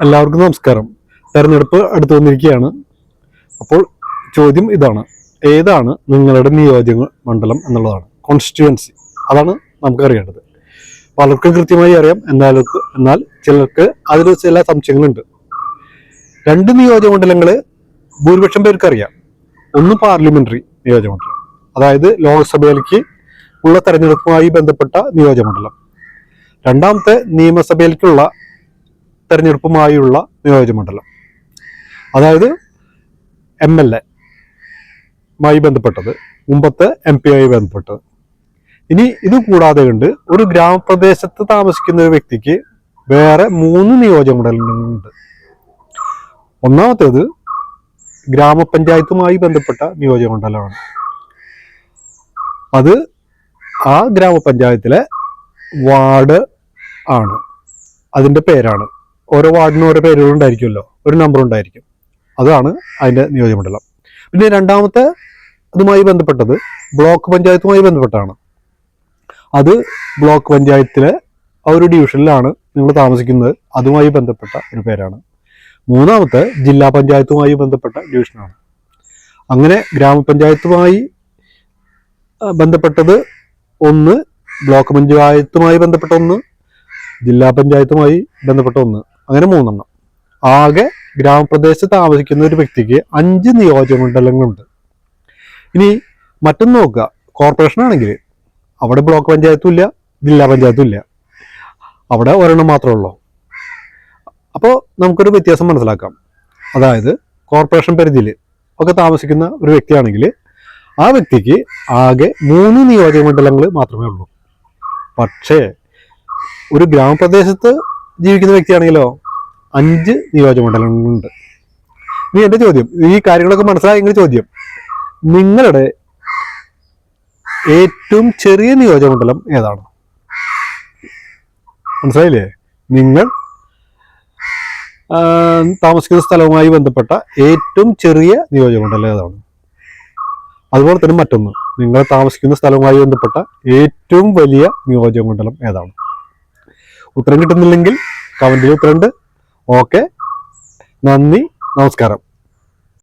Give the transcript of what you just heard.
എല്ലാവർക്കും നമസ്കാരം. തെരഞ്ഞെടുപ്പ് അടുത്തു വന്നിരിക്കുകയാണ്. അപ്പോൾ ചോദ്യം ഇതാണ്. ഏതാണ് നിങ്ങളുടെ നിയോജക മണ്ഡലം എന്നുള്ളതാണ്. കോൺസ്റ്റിറ്റ്യുവൻസി അതാണ് നമുക്ക് അറിയേണ്ടത്. പലർക്കും കൃത്യമായി അറിയാം. എന്നാലും എന്നാൽ ചിലർക്ക് അതിൽ ചില സംശയങ്ങളുണ്ട്. രണ്ട് നിയോജക മണ്ഡലങ്ങൾ ഭൂരിപക്ഷം പേർക്ക് അറിയാം. ഒന്ന് പാർലമെന്ററി നിയോജക മണ്ഡലം. അതായത് ലോക്സഭയിലേക്ക് ഉള്ള തെരഞ്ഞെടുപ്പുമായി ബന്ധപ്പെട്ട നിയോജക മണ്ഡലം. രണ്ടാമത്തെ നിയമസഭയിലേക്കുള്ള തെരഞ്ഞെടുപ്പുമായുള്ള നിയോജകമണ്ഡലം അതായത് എം എൽ എ മായി ബന്ധപ്പെട്ടത് മുമ്പത്തെ എം പി ആയി ബന്ധപ്പെട്ടത് ഇനി ഇത് കൂടാതെ ഉണ്ട് ഒരു ഗ്രാമപ്രദേശത്ത് താമസിക്കുന്ന ഒരു വ്യക്തിക്ക് വേറെ മൂന്ന് നിയോജകമണ്ഡലങ്ങളുണ്ട് ഒന്നാമത്തേത് ഗ്രാമപഞ്ചായത്തുമായി ബന്ധപ്പെട്ട നിയോജകമണ്ഡലമാണ് അത് ആ ഗ്രാമപഞ്ചായത്തിലെ വാർഡ് ആണ്. അതിന്റെ പേരാണ് ഓരോ വാർഡിനും ഓരോ പേരുകളുണ്ടായിരിക്കുമല്ലോ. ഒരു നമ്പർ ഉണ്ടായിരിക്കും. അതാണ് അതിന്റെ നിയോജകമണ്ഡലം പിന്നെ രണ്ടാമത്തെ അതുമായി ബന്ധപ്പെട്ടത് ബ്ലോക്ക് പഞ്ചായത്തുമായി ബന്ധപ്പെട്ടാണ്. അത് ബ്ലോക്ക് പഞ്ചായത്തിലെ ആ ഒരു ഡിവിഷനിലാണ് നിങ്ങൾ താമസിക്കുന്നത്. അതുമായി ബന്ധപ്പെട്ട ഒരു പേരാണ്. മൂന്നാമത്തെ ജില്ലാ പഞ്ചായത്തുമായി ബന്ധപ്പെട്ട ഡിവിഷനാണ്. അങ്ങനെ ഗ്രാമപഞ്ചായത്തുമായി ബന്ധപ്പെട്ടത് ഒന്ന് ബ്ലോക്ക് പഞ്ചായത്തുമായി ബന്ധപ്പെട്ട ഒന്ന് ജില്ലാ പഞ്ചായത്തുമായി ബന്ധപ്പെട്ട ഒന്ന്. അങ്ങനെ മൂന്നെണ്ണം. ആകെ ഗ്രാമപ്രദേശത്ത് താമസിക്കുന്ന ഒരു വ്യക്തിക്ക് അഞ്ച് നിയോജകമണ്ഡലങ്ങളുണ്ട് ഇനി മറ്റൊന്ന് നോക്കുക. കോർപ്പറേഷൻ ആണെങ്കിൽ അവിടെ ബ്ലോക്ക് പഞ്ചായത്തും ഇല്ല ജില്ലാ പഞ്ചായത്തും ഇല്ല. അവിടെ ഒരെണ്ണം മാത്രമേ ഉള്ളൂ. അപ്പോൾ നമുക്കൊരു വ്യത്യാസം മനസ്സിലാക്കാം. അതായത് കോർപ്പറേഷൻ പരിധിയിൽ ഒക്കെ താമസിക്കുന്ന ഒരു വ്യക്തിയാണെങ്കിൽ ആ വ്യക്തിക്ക് ആകെ മൂന്ന് നിയോജക മണ്ഡലങ്ങൾ മാത്രമേ ഉള്ളൂ. പക്ഷേ ഒരു ഗ്രാമപ്രദേശത്ത് ജീവിക്കുന്ന വ്യക്തിയാണെങ്കിലോ അഞ്ച് നിയോജകമണ്ഡലങ്ങളുണ്ട് ഇനി എന്റെ ചോദ്യം ഈ കാര്യങ്ങളൊക്കെ മനസ്സിലായെങ്കിൽ ചോദ്യം. നിങ്ങളുടെ ഏറ്റവും ചെറിയ നിയോജകമണ്ഡലം ഏതാണ്? മനസ്സിലായില്ലേ? നിങ്ങൾ താമസിക്കുന്ന സ്ഥലവുമായി ബന്ധപ്പെട്ട ഏറ്റവും ചെറിയ നിയോജകമണ്ഡലം ഏതാണ്? അതുപോലെ തന്നെ മറ്റൊന്ന് നിങ്ങൾ താമസിക്കുന്ന സ്ഥലവുമായി ബന്ധപ്പെട്ട ഏറ്റവും വലിയ നിയോജകമണ്ഡലം ഏതാണ്? ഉത്തരം കിട്ടുന്നില്ലെങ്കിൽ കമന്റിൽ ഉത്തരമുണ്ട് ഓക്കെ നന്ദി. നമസ്കാരം.